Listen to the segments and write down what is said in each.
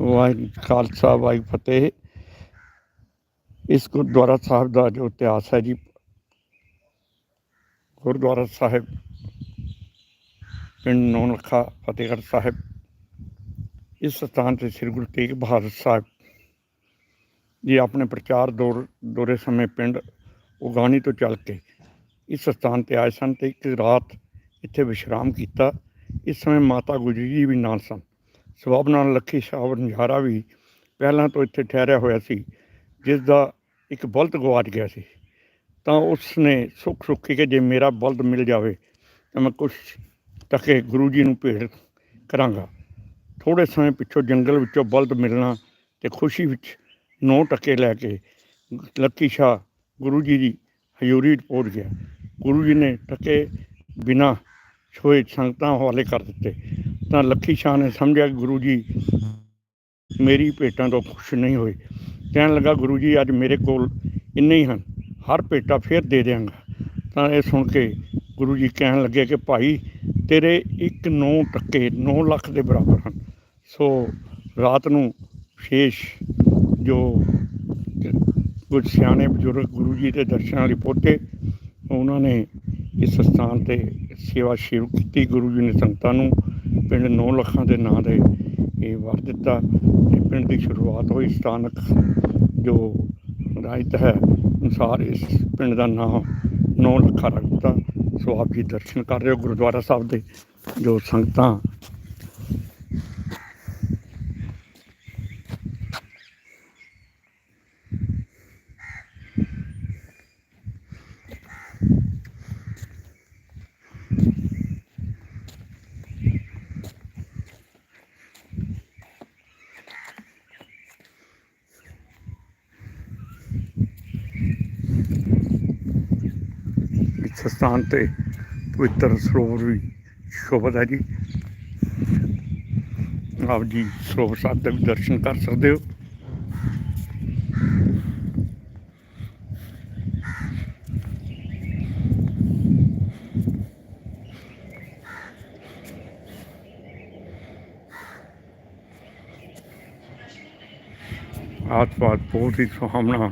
ਵਾਹਿਗੁਰੂ ਖਾਲਸਾ ਵਾਹਿਗੁਰੂ ਫਤਿਹ। ਇਸ ਗੁਰਦੁਆਰਾ ਸਾਹਿਬ ਦਾ ਜੋ ਇਤਿਹਾਸ ਹੈ ਜੀ, ਗੁਰਦੁਆਰਾ ਸਾਹਿਬ, ਪਿੰਡ ਨੌਲਖਾ, ਫਤਿਹਗੜ੍ਹ ਸਾਹਿਬ। ਇਸ ਸਥਾਨ ਤੇ ਸ੍ਰੀ ਗੁਰੂ ਤੇਗ ਬਹਾਦਰ ਸਾਹਿਬ ਜੀ ਆਪਣੇ ਪ੍ਰਚਾਰ ਦੌਰ, ਦੌਰੇ ਸਮੇਂ ਪਿੰਡ ਉਗਾਣੀ ਤੋਂ ਚੱਲ ਕੇ ਇਸ ਸਥਾਨ ਤੇ ਆਏ ਸਨ ਤੇ ਇੱਕ ਰਾਤ ਇੱਥੇ ਵਿਸ਼ਰਾਮ ਕੀਤਾ। ਇਸ ਸਮੇਂ ਮਾਤਾ ਗੁਜਰੀ ਜੀ ਵੀ ਨਾਲ ਸਨ। ਸਬਬ ਨਾਲ ਲੱਖੀ ਸ਼ਾਹ ਵਣਜਾਰਾ ਵੀ ਪਹਿਲਾਂ ਤੋਂ ਇੱਥੇ ਠਹਿਰਿਆ ਹੋਇਆ ਸੀ ਜਿਸ ਦਾ ਇੱਕ ਬਲਦ ਗਵਾਚ ਗਿਆ ਸੀ। ਤਾਂ ਉਸ ਨੇ ਸੁੱਖ ਸੁੱਖੀ ਕਿ ਜੇ ਮੇਰਾ ਬਲਦ ਮਿਲ ਜਾਵੇ, ਤਾਂ ਮੈਂ ਕੁਛ ਟਕੇ ਗੁਰੂ ਜੀ ਨੂੰ ਭੇਟ ਕਰਾਂਗਾ। ਥੋੜੇ ਸਮੇਂ ਪਿੱਛੋਂ ਜੰਗਲ ਵਿੱਚੋਂ ਬਲਦ ਮਿਲਣਾ ਤੇ ਖੁਸ਼ੀ ਵਿੱਚ ਨੌ ਟੱਕੇ ਲੈ ਕੇ ਲੱਕੀ ਸ਼ਾਹ ਗੁਰੂ ਜੀ ਦੀ ਹਜ਼ੂਰੀ ਪਹੁੰਚ ਗਿਆ। ਗੁਰੂ ਜੀ ਨੇ ਟਕੇ ਬਿਨਾ ਛੋਏ ਸੰਗਤਾਂ ਹਵਾਲੇ ਕਰ ਦਿੱਤੇ। ਤਾਂ ਲੱਖੀ ਸ਼ਾਹ ਨੇ ਸਮਝਿਆ, ਗੁਰੂ ਜੀ, ਮੇਰੀ ਭੇਟਾਂ ਤੋਂ ਖੁਸ਼ ਨਹੀਂ ਹੋਏ। ਕਹਿਣ ਲੱਗਾ, ਗੁਰੂ ਜੀ, ਅੱਜ ਮੇਰੇ ਕੋਲ ਇੰਨੇ ਹੀ ਹਨ, ਹਰ ਭੇਟਾ ਫੇਰ ਦੇ ਦਿਆਂਗਾ। ਤਾਂ ਇਹ ਸੁਣ ਕੇ ਗੁਰੂ ਜੀ ਕਹਿਣ ਲੱਗੇ ਕਿ, ਭਾਈ, ਤੇਰੇ ਇੱਕ ਨੌ ਟੱਕੇ 9 ਲੱਖ ਦੇ ਬਰਾਬਰ ਹਨ। ਸੋ ਰਾਤ ਨੂੰ ਵਿਸ਼ੇਸ਼ ਜੋ ਕੁਝ ਸਿਆਣੇ ਬਜ਼ੁਰਗ ਗੁਰੂ ਜੀ ਦੇ ਦਰਸ਼ਨਾਂ ਲਈ ਪਹੁੰਚੇ, ਉਹਨਾਂ ਨੇ ਇਸ ਸਥਾਨ ਤੇ ਸੇਵਾ ਸ਼ੁਰੂ ਕੀਤੀ, ਗੁਰੂ ਜੀ ਨੇ ਸੰਗਤਾਂ ਨੂੰ ਪਿੰਡ 9 ਲੱਖਾਂ ਦੇ ਨਾਂ ਦੇ ਇਹ ਵਰ ਦਿੱਤਾ ਤੇ ਪਿੰਡ ਦੀ ਸ਼ੁਰੂਆਤ ਹੋਈ ਸਥਾਨਕ ਜੋ ਰਾਇਤ ਹੈ, ਅਨੁਸਾਰ ਇਸ ਪਿੰਡ ਦਾ ਨਾਮ 9 ਲੱਖਾਂ ਰੱਖ ਦਿੱਤਾ ਸੋ ਆਪ ਜੀ ਦਰਸ਼ਨ ਕਰ ਰਹੇ ਹੋ ਗੁਰਦੁਆਰਾ ਸਾਹਿਬ ਦੇ ਜੋ ਸੰਗਤਾਂ ਇਸ ਸਥਾਨ ਤੇ ਪਵਿੱਤਰ ਸਰੋਵਰ ਵੀ ਸ਼ੋਭਤ ਹੈ ਜੀ। ਆਪ ਜੀ ਸਰੋਵਰ ਸਾਹਿਬ ਦੇ ਵੀ ਦਰਸ਼ਨ ਕਰ ਸਕਦੇ ਹੋ। ਆਸ-ਪਾਸ ਬਹੁਤ ਹੀ ਸੁਹਾਵਣਾ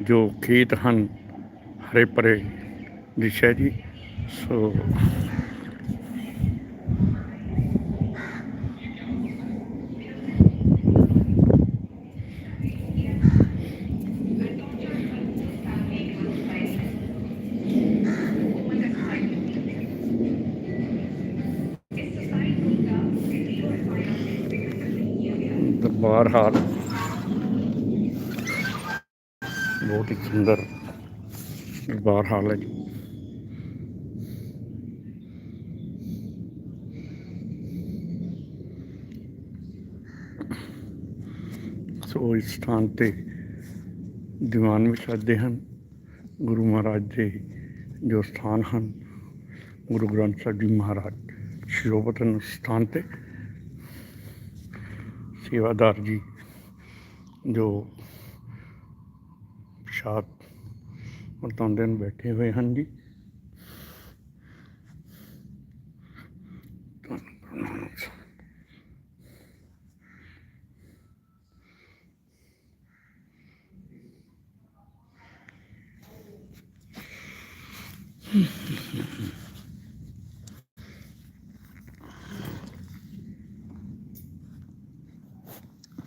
ਜੋ ਖੇਤ ਹਨ, ਹਰੇ ਭਰੇ ਦ੍ਰਿਸ਼ ਹੈ ਜੀ। ਸੋ ਦਰਬਾਰ ਹਾਲ ਬਹੁਤ ਹੀ ਸੁੰਦਰ ਦਰਬਾਰ ਹਾਲ ਹੈ ਜੀ। ਸੋ ਇਸ ਸਥਾਨ ਤੇ ਦੀਵਾਨ ਵੀ ਸਜਦੇ ਹਨ। ਗੁਰੂ ਮਹਾਰਾਜ ਦੇ ਜੋ ਸਥਾਨ ਹਨ, ਗੁਰੂ ਗ੍ਰੰਥ ਸਾਹਿਬ ਜੀ ਮਹਾਰਾਜ ਸ਼ਿਰੋਪਤਨ ਸਥਾਨ ਤੇ। ਸੇਵਾਦਾਰ ਜੀ ਜੋ ਪ੍ਰਸ਼ਾਦ ਵਰਤਾਉਂਦੇ ਨੂੰ ਬੈਠੇ ਹੋਏ ਹਨ ਜੀ। 嗯。嗯嗯嗯。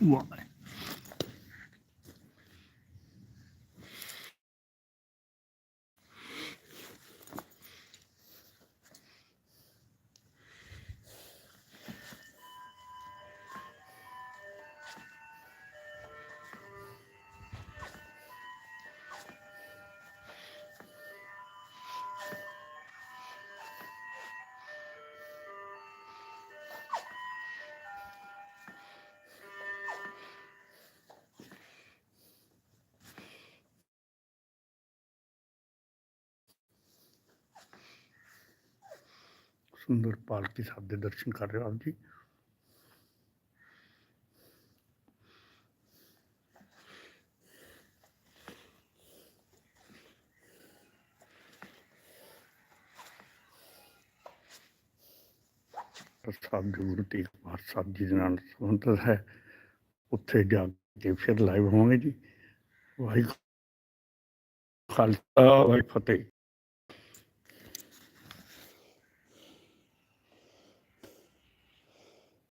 我们 ਸੁੰਦਰ ਪਾਲਕੀ ਸਾਹਿਬ ਦੇ ਦਰਸ਼ਨ ਕਰ ਰਹੇ ਹੋ ਆਪ ਜੀ। ਸਾਹਿਬ ਦੇ ਗੁਰੂ ਤੇਗ ਬਹਾਦਰ ਸਾਹਿਬ ਜੀ ਦੇ ਨਾਲ ਸੰਬੰਧਿਤ ਹੈ। ਉੱਥੇ ਜਾ ਕੇ ਫਿਰ ਲਾਈਵ ਹੋਵਾਂਗੇ ਜੀ। ਵਾਹਿਗੁਰੂ ਖਾਲਸਾ, ਵਾਹਿਗੁਰੂ ਫਤਿਹ।